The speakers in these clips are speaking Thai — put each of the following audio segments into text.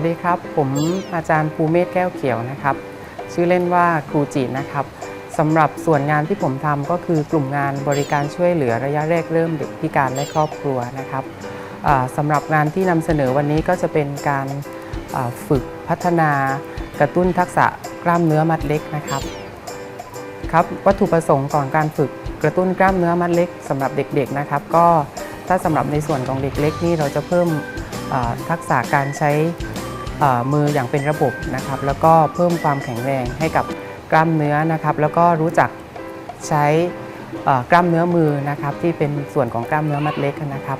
วัสดีครับ ผมอาจารย์ภูเมศแก้วเขียวนะครับ ชื่อเล่นว่าครูจินะครับสำหรับส่วนงานที่ผมทำก็คือกลุ่มงานบริการช่วยเหลือระยะแรกเริ่มเด็กพิการและครอบครัวนะครับสำหรับงานที่นำเสนอวันนี้ก็จะเป็นการฝึกพัฒนากระตุ้นทักษะกล้ามเนื้อมัดเล็กนะครับครับวัตถุประสงค์ก่อนการฝึกกระตุ้นกล้ามเนื้อมัดเล็กสำหรับเด็กๆนะครับ ก็ถ้าสำหรับในส่วนของเด็กเล็กนี่เราจะเพิ่มทักษะการใช้ มืออย่างเป็นระบบนะครับ แล้วก็เพิ่มความแข็งแรงให้กับกล้ามเนื้อนะครับ แล้วก็รู้จักใช้กล้ามเนื้อมือนะครับ ที่เป็นส่วนของกล้ามเนื้อมัดเล็กนะครับ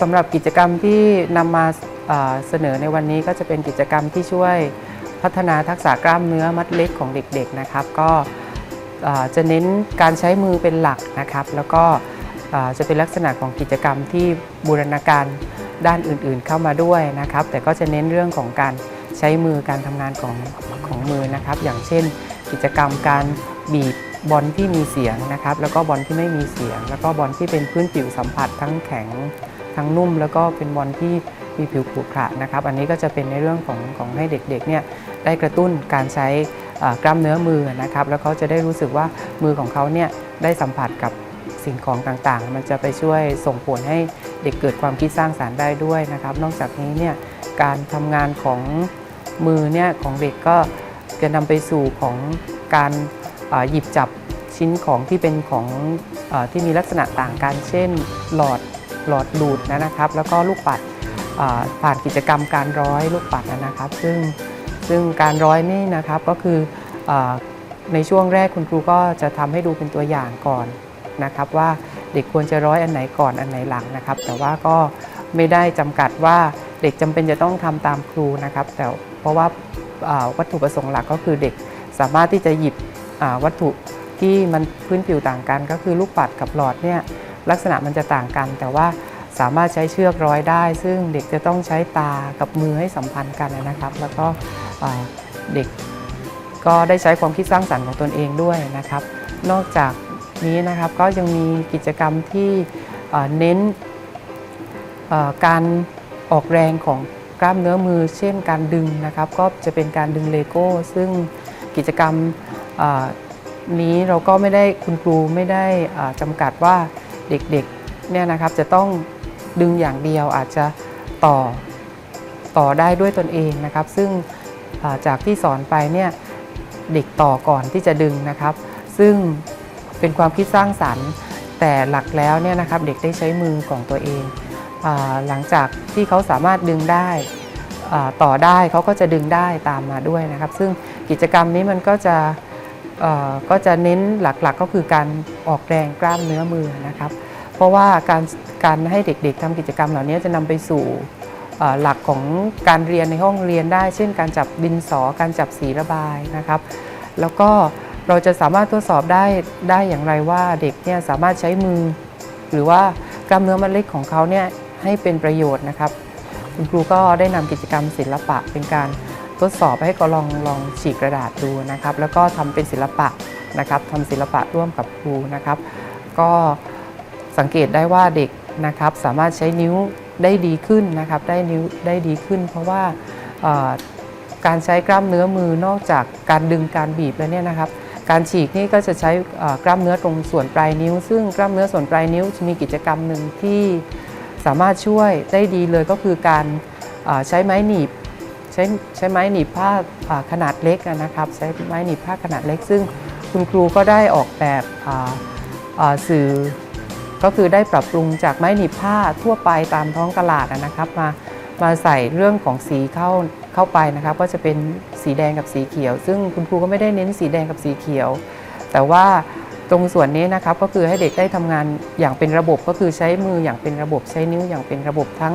สำหรับกิจกรรมที่นำมาเสนอในวันนี้ก็จะเป็นกิจกรรมที่ช่วยพัฒนาทักษะกล้ามเนื้อมัดเล็กของเด็กๆนะครับ ก็จะเน้นการใช้มือเป็นหลักนะครับ แล้วก็จะเป็นลักษณะของกิจกรรมที่บูรณาการ ด้านอื่นๆเข้ามาด้วยนะครับ แต่ก็จะเน้นเรื่องของการใช้มือการทำงานของของมือนะครับ อย่างเช่น กิจกรรมการบีบบอลที่มีเสียงนะครับ แล้วก็บอลที่ไม่มีเสียง แล้วก็บอลที่เป็นพื้นผิวสัมผัสทั้งแข็งทั้งนุ่ม แล้วก็เป็นบอลที่มีผิวขรุขระนะครับ อันนี้ก็จะเป็นในเรื่องของของให้เด็กๆเนี่ยได้กระตุ้นการใช้กล้ามเนื้อมือนะครับ แล้วเขาจะได้รู้สึกว่ามือของเขาเนี่ยได้สัมผัสกับ สิ่งของต่างๆ มันจะไปช่วยส่งผลให้เด็กเกิดความคิดสร้างสารรค์ได้ด้วยนะครับ นอกจากนี้เนี่ยการทำงานของมือเนี่ยของเด็กก็จะนำไปสู่ของการหยิบจับชิ้นของที่เป็นของอที่มีลักษณะต่างกัน เช่นหลอดหลอดดูดนะครับ แล้วก็ลูกปัดผ่านกิจกรรมการร้อยลูกปัดนะครับ ซึ่งซึ่งการร้อยนี่นะครับก็คืออในช่วงแรกคุณครูก็จะทำให้ดูเป็นตัวอย่างก่อน นะครับว่าเด็กควรจะร้อยอันไหนก่อนอันไหนหลังนะครับ แต่ว่าก็ไม่ได้จำกัดว่าเด็กจำเป็นจะต้องทำตามครูนะครับ แต่เพราะว่าาวัตถุประสงค์หลักก็คือเด็กสามารถที่จะหยิบวัตถุที่มันพื้นผิวต่างกัน ก็คือลูกปัดกับหลอดเนี่ยลักษณะมันจะต่างกัน แต่ว่าสามารถใช้เชือกร้อยได้ ซึ่งเด็กจะต้องใช้ตากับมือให้สัมพันธ์กันนะครับ แล้วก็เด็กก็ได้ใช้ความคิดสร้างสรรค์ของตนเองด้วยนะครับ นอกจาก นี้นะครับก็ยังมีกิจกรรมที่เน้นการออกแรงของกล้ามเนื้อมือ เช่นการดึงนะครับ ก็จะเป็นการดึงเลโก้ ซึ่งกิจกรรมนี้เราก็ไม่ได้คุณครูไม่ได้จำกัดว่าเด็กๆเนี่ยนะครับจะต้องดึงอย่างเดียวอาจจะต่อต่อได้ด้วยตนเองนะครับ ซึ่งจากที่สอนไปเนี่ยเด็กต่อก่อนที่จะดึงนะครับ ซึ่ง เป็นความคิดสร้างสรรค์ แต่หลักแล้วเนี่ยนะครับเด็กได้ใช้มือของตัวเองอหลังจากที่เขาสามารถดึงได้ต่อได้เขาก็จะดึงได้ตามมาด้วยนะครับ ซึ่งกิจกรรมนี้มันก็จะก็จะเน้นหลักๆก็คือการออกแรงกล้ามเนื้อมือนะครับ เพราะว่าการการให้เด็กๆทำกิจกรรมเหล่านี้จะนำไปสู่หลักของการเรียนในห้องเรียนได้ เช่น การจับดินสอการจับสีระบายนะครับ แล้วก็ เราจะสามารถทดสอบได้ได้อย่างไรว่าเด็กเนี่ยสามารถใช้มือ หรือว่ากล้ามเนื้อมัดเล็กของเขาเนี่ยให้เป็นประโยชน์นะครับ คุณครูก็ได้นำกิจกรรมศิลปะเป็นการทดสอบให้เขาลองลองฉีกกระดาษดูนะครับ แล้วก็ทำเป็นศิลปะนะครับทำศิลปะร่วมกับครูนะครับ ก็สังเกตได้ว่าเด็กนะครับสามารถใช้นิ้วได้ดีขึ้นนะครับ ได้นิ้วได้ดีขึ้น เพราะว่าการใช้กล้ามเนื้อมือนอกจากการดึงการบีบแล้วเนี่ยนะครับ การฉีกนี่ก็จะใช้กล้ามเนื้อตรงส่วนปลายนิ้ว ซึ่งกล้ามเนื้อส่วนปลายนิ้วจะมีกิจกรรมหนึ่งที่สามารถช่วยได้ดีเลยก็คือการใช้ไม้หนีบใช้ใช้ไม้หนีบผ้าขนาดเล็กนะครับ ใช้ไม้หนีบผ้าขนาดเล็ก ซึ่งคุณครูก็ได้ออกแบบสื่อก็คือได้ปรับปรุงจากไม้หนีบผ้าทั่วไปตามท้องตลาดนะครับ มามาใส่เรื่องของสีเข้า เข้าไปนะครับก็จะเป็นสีแดงกับสีเขียว ซึ่งคุณครูก็ไม่ได้เน้นสีแดงกับสีเขียว แต่ว่าตรงส่วนนี้นะครับก็คือให้เด็กได้ทำงานอย่างเป็นระบบก็คือใช้มืออย่างเป็นระบบใช้นิ้วอย่างเป็นระบบทั้ง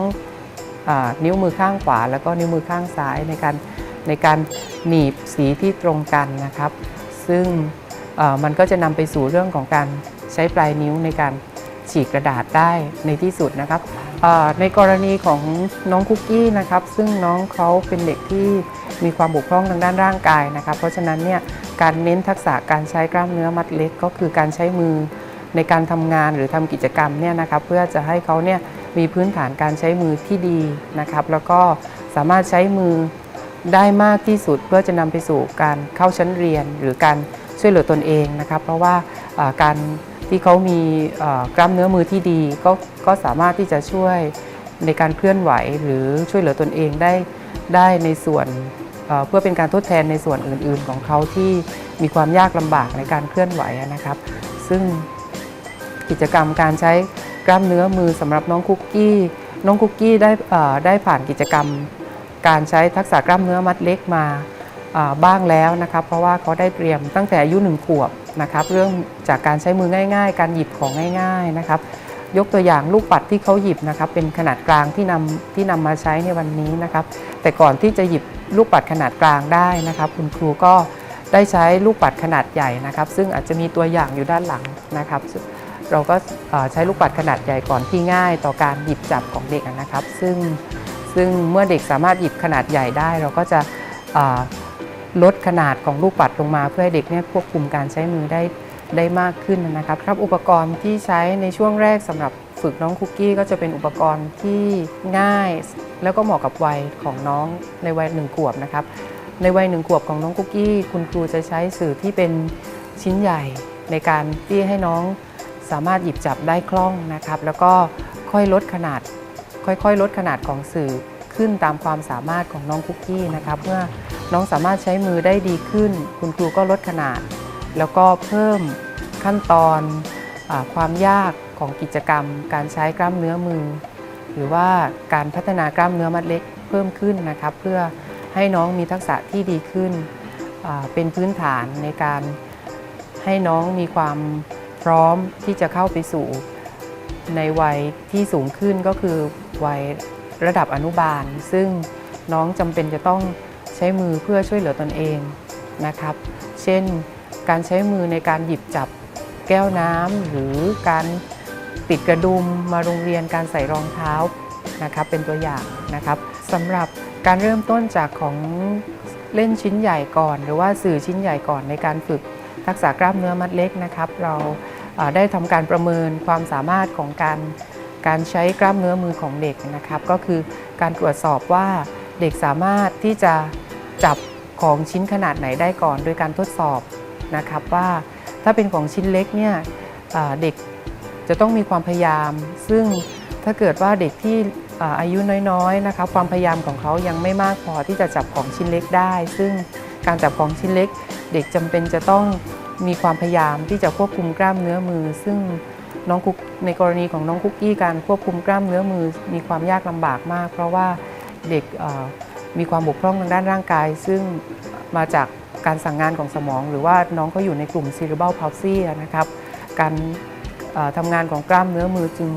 นิ้วมือข้างขวา แล้วก็นิ้วมือข้างซ้ายในการในการหนีบสีที่ตรงกันนะครับ ซึ่งมันก็จะนำไปสู่เรื่องของการใช้ปลายนิ้วในการฉีกกระดาษได้ในที่สุดนะครับ ในกรณีของน้องคุกกี้นะครับ ซึ่งน้องเขาเป็นเด็กที่มีความบกพร่องทางด้านร่างกายนะครับ เพราะฉะนั้นเนี่ยการเน้นทักษะการใช้กล้ามเนื้อมัดเล็ก ก็คือการใช้มือในการทำงานหรือทำกิจกรรมเนี่ยนะครับ เพื่อจะให้เขาเนี่ยมีพื้นฐานการใช้มือที่ดีนะครับ แล้วก็สามารถใช้มือได้มากที่สุดเพื่อจะนำไปสู่การเข้าชั้นเรียนหรือการช่วยเหลือตนเองนะครับ เพราะว่าอ่าการ ที่เขามีกล้ามเนื้อมือที่ดีก็ก็สามารถที่จะช่วยในการเคลื่อนไหวหรือช่วยเหลือตนเองได้ได้ในส่วนเพื่อเป็นการทดแทนในส่วนอื่น ๆ ของเขาที่มีความยากลำบากในการเคลื่อนไหวนะครับ ซึ่งกิจกรรมการใช้กล้ามเนื้อมือสำหรับน้องคุกกี้ น้องคุกกี้ได้ได้ผ่านกิจกรรม การใช้ทักษะกล้ามเนื้อมัดเล็กมา บ้างแล้วนะครับ เพราะว่าเขาได้เตรียมตั้งแต่อายุหนึ่งขวบนะครับ เรื่องจากการใช้มือง่าย ๆ การหยิบของง่ายๆนะครับยกตัวอย่างลูกปัดที่เขาหยิบนะครับเป็นขนาดกลางที่นำที่นำมาใช้ในวันนี้นะครับ แต่ก่อนที่จะหยิบลูกปัดขนาดกลางได้นะครับ คุณครูก็ได้ใช้ลูกปัดขนาดใหญ่นะครับ ซึ่งอาจจะมีตัวอย่างอยู่ด้านหลังนะครับ เราก็ใช้ลูกปัดขนาดใหญ่ก่อนที่ง่าย ต่อการหยิบจับของเด็กนะครับ ซึ่งซึ่งเมื่อเด็กสามารถหยิบขนาดใหญ่ได้ เราก็จะ ลดขนาดของลูกปัดลงมา เพื่อให้เด็กเนี่ยควบคุมการใช้มือได้ได้มากขึ้นนะครับครับอุปกรณ์ที่ใช้ในช่วงแรกสำหรับฝึกน้องคุกกี้ก็จะเป็นอุปกรณ์ที่ง่าย แล้วก็เหมาะกับวัยของน้องในวัยหนึ่งขวบนะครับในวัยหนึ่งขวบของน้องคุกกี้คุณครูจะใช้สื่อที่เป็นชิ้นใหญ่ในการที่ให้น้องสามารถหยิบจับได้คล่องนะครับ แล้วก็ค่อยลดขนาด ค่อยๆ ลดขนาดของสื่อ ขึ้นตามความสามารถของน้องคุกกี้นะครับเมื่อน้องสามารถใช้มือได้ดีขึ้น คุณครูก็ลดขนาด แล้วก็เพิ่มขั้นตอนอความยากของกิจกรรม การใช้กล้ามเนื้อมือ หรือว่าการพัฒนากล้ามเนื้อมัดเล็กเพิ่มขึ้นนะครับ เพื่อให้น้องมีทักษะที่ดีขึ้น เป็นพื้นฐานในการให้น้องมีความพร้อมที่จะเข้าไปสู่ในวัยที่สูงขึ้นก็คือวัย ระดับอนุบาล ซึ่งน้องจำเป็นจะต้องใช้มือเพื่อช่วยเหลือตนเองนะครับ เช่นการใช้มือในการหยิบจับแก้วน้ำหรือการติดกระดุมมาโรงเรียนการใส่รองเท้านะครับเป็นตัวอย่างนะครับสำหรับการเริ่มต้นจากของเล่นชิ้นใหญ่ก่อน หรือว่าสื่อชิ้นใหญ่ก่อนในการฝึกทักษะกล้ามเนื้อมัดเล็กนะครับ เราอ่าได้ทำการประเมินความสามารถของการ การใช้กล้ามเนื้อมือของเด็กนะครับ ก็คือการตรวจสอบว่าเด็กสามารถที่จะจับของชิ้นขนาดไหนได้ก่อน โดยการทดสอบนะครับว่าถ้าเป็นของชิ้นเล็กเนี่ยเด็กจะต้องมีความพยายาม ซึ่งถ้าเกิดว่าเด็กที่อาอายุน้อยๆนะครับความพยายามของเขายังไม่มากพอที่จะจับของชิ้นเล็กได้ ซึ่งการจับของชิ้นเล็ก เด็กจำเป็นจะต้องมีความพยายามที่จะควบคุมกล้ามเนื้อมือ ซึ่ง น้องคุกในกรณีของน้องคุกกี้การควบคุมกล้ามเนื้อมือมีความยากลำบากมาก เพราะว่าเด็กมีความบกพร่องทางด้านร่างกาย ซึ่งมาจากการสั่งงานของสมอง หรือว่าน้องก็อยู่ในกลุ่ม cerebral palsy นะครับการทำงานของกล้ามเนื้อมือจึง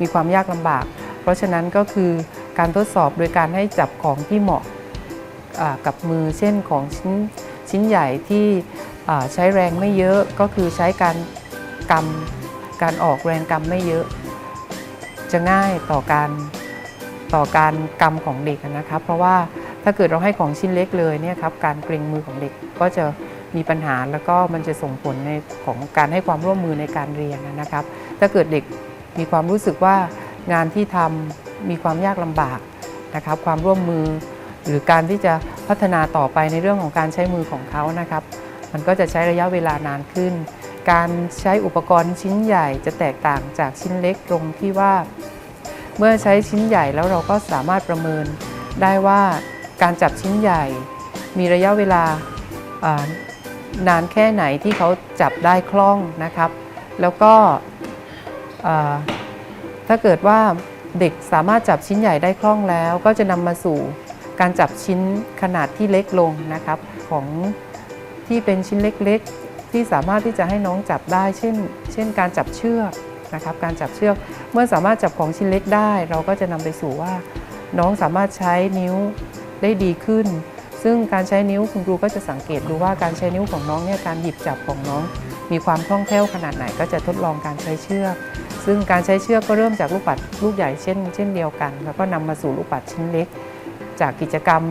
มีความยากลำบาก เพราะฉะนั้นก็คือการทดสอบโดยการให้จับของที่เหมาะกับมือ เช่นของชิ้นชิ้นใหญ่ที่ใช้แรงไม่เยอะก็คือใช้การกำ การออกแรงกำไม่เยอะ จะง่ายต่อการต่อการกำของเด็กนะครับ เพราะว่าถ้าเกิดเราให้ของชิ้นเล็กเลยเนี่ยครับการเกรงมือของเด็กก็จะมีปัญหาแล้วก็มันจะส่งผลในของการให้ความร่วมมือในการเรียนนะครับ ถ้าเกิดเด็กมีความรู้สึกว่างานที่ทำมีความยากลำบากนะครับ ความร่วมมือ หรือการที่จะพัฒนาต่อไปในเรื่องของการใช้มือของเขานะครับ มันก็จะใช้ระยะเวลานานขึ้น การใช้อุปกรณ์ชิ้นใหญ่จะแตกต่างจากชิ้นเล็กตรงที่ว่า เมื่อใช้ชิ้นใหญ่แล้วเราก็สามารถประเมินได้ว่าการจับชิ้นใหญ่ มีระยะเวลานานแค่ไหนที่เขาจับได้คล่องนะครับ แล้วก็ถ้าเกิดว่าเด็กสามารถจับชิ้นใหญ่ได้คล่องแล้ว ก็จะนำมาสู่การจับชิ้นขนาดที่เล็กลงนะครับของที่เป็นชิ้นเล็กๆ ที่สามารถที่จะให้น้องจับได้ เช่น เช่นการจับเชือกนะครับการจับเชือกเมื่อสามารถจับของชิ้นเล็กได้ เราก็จะนำไปสู่ว่า น้องสามารถใช้นิ้วได้ดีขึ้น ซึ่งการใช้นิ้วคุณครูก็จะสังเกตดูว่าการใช้นิ้วของน้องเนี่ยการหยิบจับของน้อง มีความคล่องแคล่วขนาดไหนก็จะทดลองการใช้เชือก ซึ่งการใช้เชือกก็เริ่มจากลูกปัดลูกใหญ่เช่น เช่นเดียวกัน แล้วก็นำมาสู่ลูกปัดชิ้นเล็ก จากกิจกรรม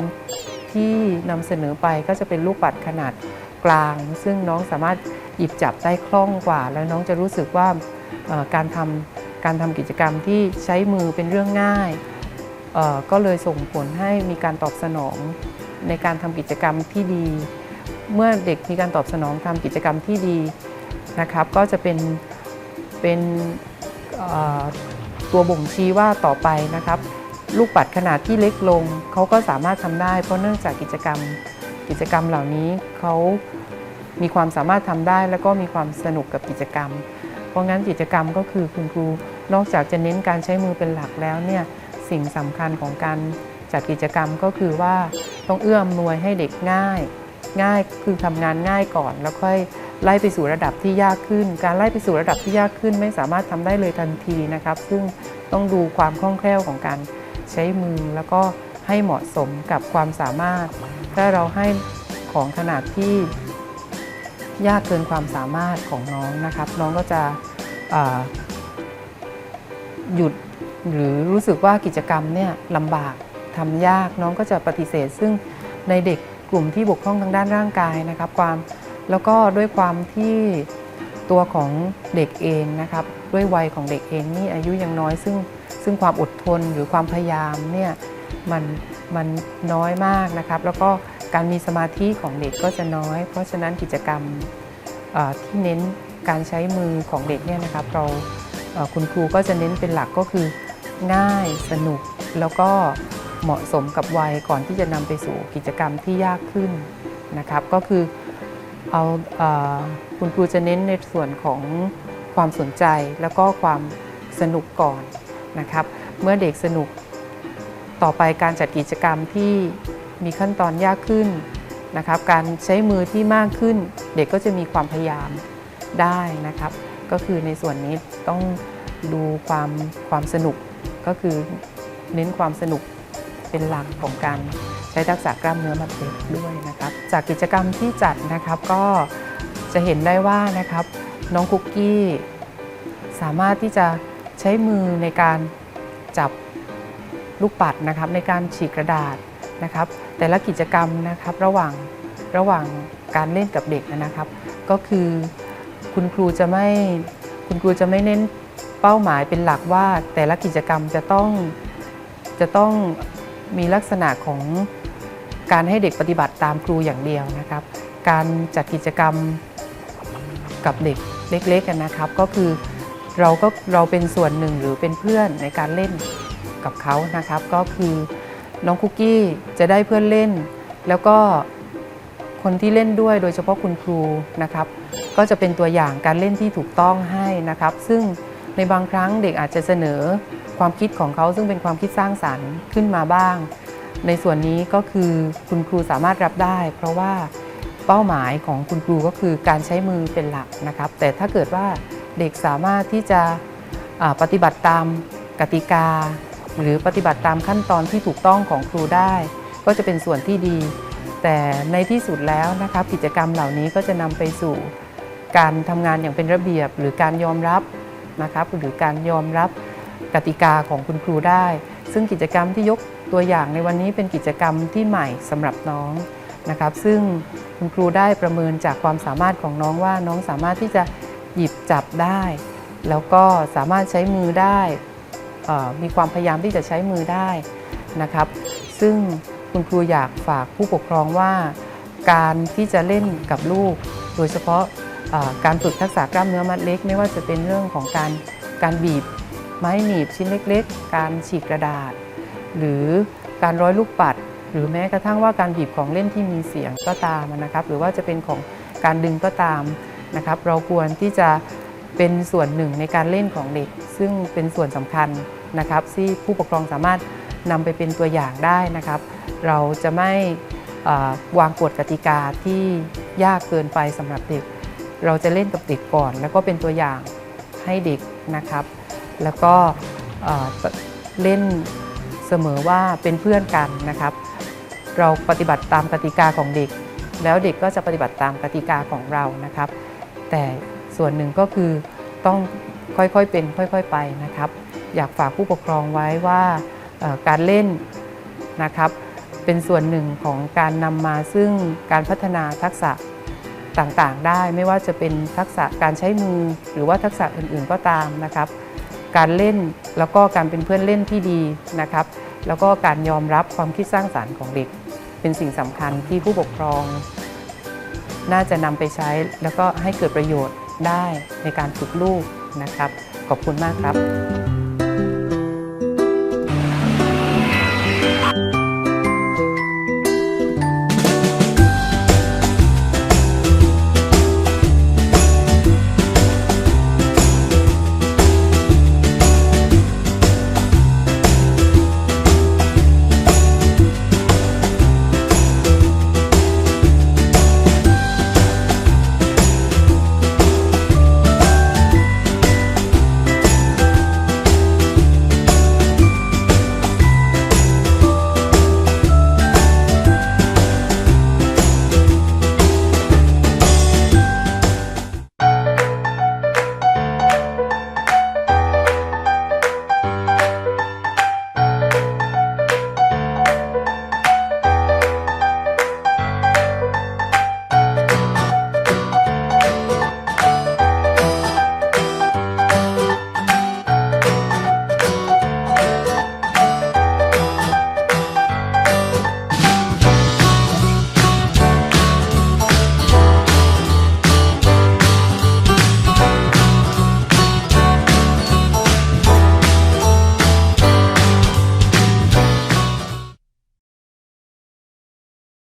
ที่นำเสนอไปก็จะเป็นลูกปัดขนาด กลาง ซึ่งน้องสามารถหยิบจับได้คล่องกว่า แล้วน้องจะรู้สึกว่าการทำการทำกิจกรรมที่ใช้มือเป็นเรื่องง่าย ก็เลยส่งผลให้มีการตอบสนองในการทำกิจกรรมที่ดี เมื่อเด็กมีการตอบสนองทำกิจกรรมที่ดีนะครับก็จะเป็นเป็นตัวบ่งชี้ว่าต่อไปนะครับ ลูกปัดขนาดที่เล็กลงเขาก็สามารถทำได้เพราะเนื่องจากกิจกรรม กิจกรรมเหล่านี้เขามีความสามารถทำได้ แล้วก็มีความสนุกกับกิจกรรม เพราะงั้นกิจกรรมก็คือคุณครูนอกจากจะเน้นการใช้มือเป็นหลักแล้วเนี่ยสิ่งสำคัญของการจัดกิจกรรมก็คือว่าต้องเอื้ออำนวยให้เด็กง่าย ง่ายคือทำงานง่ายก่อน แล้วค่อยไล่ไปสู่ระดับที่ยากขึ้น การไล่ไปสู่ระดับที่ยากขึ้น ไม่สามารถทำได้เลยทันทีนะครับ ซึ่งต้องดูความคล่องแคล่วของการใช้มือแล้วก็ให้เหมาะสมกับความสามารถ ถ้าเราให้ของขนาดที่ยากเกินความสามารถของน้องนะครับ น้องก็จะหยุดหรือรู้สึกว่ากิจกรรมเนี่ยลำบากทำยากน้องก็จะปฏิเสธ ซึ่งในเด็กกลุ่มที่บกพร่องทางด้านร่างกายนะครับ ความแล้วก็ด้วยความที่ตัวของเด็กเองนะครับ ด้วยวัยของเด็กเองนี่อายุยังน้อย ซึ่งซึ่งความอดทนหรือความพยายามเนี่ยมัน มันน้อยมากนะครับ แล้วก็การมีสมาธิของเด็กก็จะน้อย เพราะฉะนั้นกิจกรรมที่เน้นการใช้มือของเด็กเนี่ยนะครับเราคุณครูก็จะเน้นเป็นหลักก็คือง่ายสนุกแล้วก็เหมาะสมกับวัยก่อนที่จะนำไปสู่กิจกรรมที่ยากขึ้นนะครับ ก็คือเอาเอคุณครูจะเน้นในส่วนของความสนใจแล้วก็ความสนุกก่อนนะครับ เมื่อเด็กสนุก ต่อไปการจัดกิจกรรมที่มีขั้นตอนยากขึ้นนะครับ การใช้มือที่มากขึ้น เด็กก็จะมีความพยายามได้นะครับ ก็คือในส่วนนี้ต้องดูความความสนุกก็คือเน้นความสนุกเป็นหลักของการใช้ทักษะกล้ามเนื้อมัดเด็กด้วยนะครับ จากกิจกรรมที่จัดนะครับก็จะเห็นได้ว่านะครับน้องคุกกี้สามารถที่จะใช้มือในการจับ ลูกปัดนะครับในการฉีกกระดาษนะครับ แต่ละกิจกรรมนะครับระหว่างระหว่างการเล่นกับเด็กนะครับ ก็คือคุณครูจะไม่คุณครูจะไม่เน้นเป้าหมายเป็นหลักว่าแต่ละกิจกรรมจะต้องจะต้องมีลักษณะของการให้เด็กปฏิบัติตามครูอย่างเดียวนะครับ การจัดกิจกรรมกับเด็กเล็กๆกันนะครับ ก็คือเราก็เราเป็นส่วนหนึ่งหรือเป็นเพื่อนในการเล่น กับเขานะครับ ก็คือน้องคุกกี้จะได้เพื่อนเล่น แล้วก็คนที่เล่นด้วยโดยเฉพาะคุณครูนะครับ ก็จะเป็นตัวอย่างการเล่นที่ถูกต้องให้นะครับ ซึ่งในบางครั้งเด็กอาจจะเสนอความคิดของเขาซึ่งเป็นความคิดสร้างสรรค์ขึ้นมาบ้าง ในส่วนนี้ก็คือคุณครูสามารถรับได้ เพราะว่าเป้าหมายของคุณครูก็คือการใช้มือเป็นหลักนะครับ แต่ถ้าเกิดว่าเด็กสามารถที่จะปฏิบัติตามกติกา หรือปฏิบัติตามขั้นตอนที่ถูกต้องของครูได้ ก็จะเป็นส่วนที่ดี แต่ในที่สุดแล้วนะครับกิจกรรมเหล่านี้ก็จะนำไปสู่การทำงานอย่างเป็นระเบียบ หรือการยอมรับนะครับหรือการยอมรับกติกาของคุณครูได้ ซึ่งกิจกรรมที่ยกตัวอย่างในวันนี้เป็นกิจกรรมที่ใหม่สำหรับน้องนะครับ ซึ่งคุณครูได้ประเมินจากความสามารถของน้องว่าน้องสามารถที่จะหยิบจับได้ แล้วก็สามารถใช้มือได้ มีความพยายามที่จะใช้มือได้นะครับ ซึ่งคุณครูอยากฝากผู้ปกครองว่า การที่จะเล่นกับลูก โดยเฉพาะการฝึกทักษะกล้ามเนื้อมัดเล็ก ไม่ว่าจะเป็นเรื่องของการการบีบไม้หนีบชิ้นเล็ก ๆ การฉีกกระดาษ หรือการร้อยลูกปัด หรือแม้กระทั่งว่าการบีบของเล่นที่มีเสียงก็ตามนะครับ หรือว่าจะเป็นของการดึงก็ตามนะครับ เราควรที่จะ เป็นส่วนหนึ่งในการเล่นของเด็ก ซึ่งเป็นส่วนสำคัญนะครับที่ผู้ปกครองสามารถนำไปเป็นตัวอย่างได้นะครับ เราจะไม่วางกฎกติกาที่ยากเกินไปสำหรับเด็ก เราจะเล่นกับเด็กก่อน แล้วก็เป็นตัวอย่างให้เด็กนะครับ แล้วก็เอ่อเล่นเสมอว่าเป็นเพื่อนกันนะครับ เราปฏิบัติตามกติกาของเด็ก แล้วเด็กก็จะปฏิบัติตามกติกาของเรานะครับ แต่ ส่วนหนึ่งก็คือต้องค่อยๆเป็นค่อยๆไปนะครับ อยากฝากผู้ปกครองไว้ว่าการเล่นนะครับ เป็นส่วนหนึ่งของการนำมาซึ่งการพัฒนาทักษะต่างๆ ได้ไม่ว่าจะเป็นทักษะการใช้มือหรือว่าทักษะอื่นๆก็ตามนะครับ การเล่นแล้วก็การเป็นเพื่อนเล่นที่ดีนะครับ แล้วก็การยอมรับความคิดสร้างสารรค์ของเด็ก เป็นสิ่งสำคัญที่ผู้ปกครอง น่าจะนำไปใช้แล้วก็ให้เกิดประโยชน์ ได้ในการฝึกลูกนะครับ ขอบคุณมากครับ